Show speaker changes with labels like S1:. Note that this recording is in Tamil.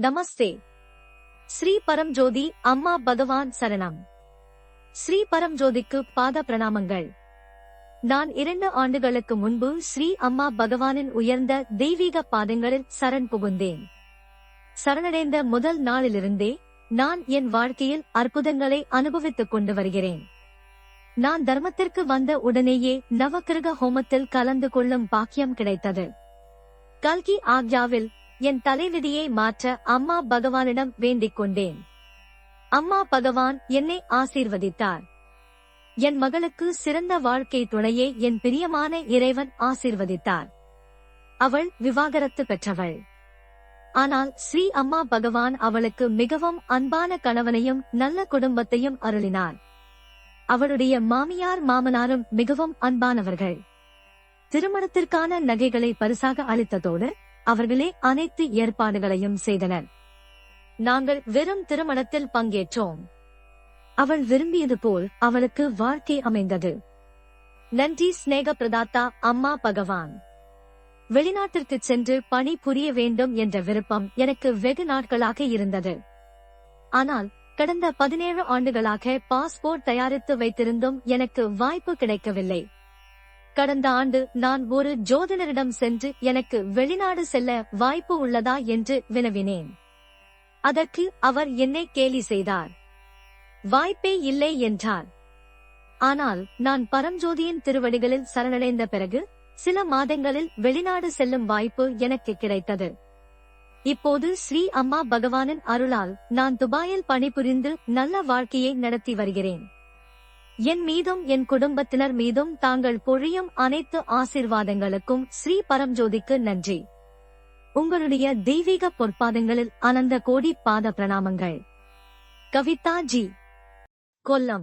S1: நமஸ்தே. ஸ்ரீ பரம்ஜோதி அம்மா பகவான் சரணம். ஸ்ரீ பரம்ஜோதிக்கு பாத பிரணாமங்கள். நான் இரண்டு ஆண்டுகளுக்கு முன்பு ஸ்ரீ அம்மா பகவானின் உயர்ந்த தெய்வீக பாதங்களில் சரண் புகுந்தேன். சரணடைந்த முதல் நாளிலிருந்தே நான் என் வாழ்க்கையில் அற்புதங்களை அனுபவித்துக் கொண்டு வருகிறேன். நான் தர்மத்திற்கு வந்த உடனேயே நவக்கிரக ஹோமத்தில் கலந்து கொள்ளும் பாக்கியம் கிடைத்தது. கல்கி ஆக்யாவில் என் தலைவிதியை மாற்ற அம்மா பகவானிடம் வேண்டிக் கொண்டேன். அம்மா பகவான் என்னை ஆசீர்வதித்தார். என் மகளுக்கு சிறந்த வாழ்க்கை துணையை என் பிரியமான இறைவன் ஆசீர்வதித்தார். அவள் விவாகரத்து பெற்றவள். ஆனால் ஸ்ரீ அம்மா பகவான் அவளுக்கு மிகவும் அன்பான கணவனையும் நல்ல குடும்பத்தையும் அருளினார். அவளுடைய மாமியார் மாமனாரும் மிகவும் அன்பானவர்கள். திருமணத்திற்கான நகைகளை பரிசாக அளித்ததோடு அவர்களே அனைத்து ஏற்பாடுகளையும் செய்தனர். நாங்கள் வெறும் திருமணத்தில் பங்கேற்றோம். அவள் விரும்பியது போல் அவளுக்கு வாழ்க்கை அமைந்தது. நன்றி ஸ்நேக பிரதாத்தா அம்மா பகவான். வெளிநாட்டிற்கு சென்று பணி புரிய வேண்டும் என்ற விருப்பம் எனக்கு வெகு நாட்களாக இருந்தது. ஆனால் கடந்த பதினேழு ஆண்டுகளாக பாஸ்போர்ட் தயாரித்து வைத்திருந்தும் எனக்கு வாய்ப்பு கிடைக்கவில்லை. கடந்த ஆண்டு நான் ஒரு ஜோதிடரிடம் சென்று எனக்கு வெளிநாடு செல்ல வாய்ப்பு உள்ளதா என்று வினவினேன். அதற்கு அவர் என்னை கேலி செய்தார். வாய்ப்பே இல்லை என்றார். ஆனால் நான் பரம்ஜோதியின் திருவடிகளில் சரணடைந்த பிறகு சில மாதங்களில் வெளிநாடு செல்லும் வாய்ப்பு எனக்கு கிடைத்தது. இப்போது ஸ்ரீ அம்மா பகவானின் அருளால் நான் துபாயில் பணிபுரிந்து நல்ல வாழ்க்கையை நடத்தி வருகிறேன். என் மீதும் என் குடும்பத்தினர் மீதும் தாங்கள் பொழியும் அனைத்து ஆசிர்வாதங்களுக்கும் ஸ்ரீ பரம்ஜோதிக்கு நன்றி. உங்களுடைய தெய்வீக பொற்பாதங்களில் அனந்த கோடி பாத பிரணாமங்கள் கவிதா ஜி. கொல்லம்.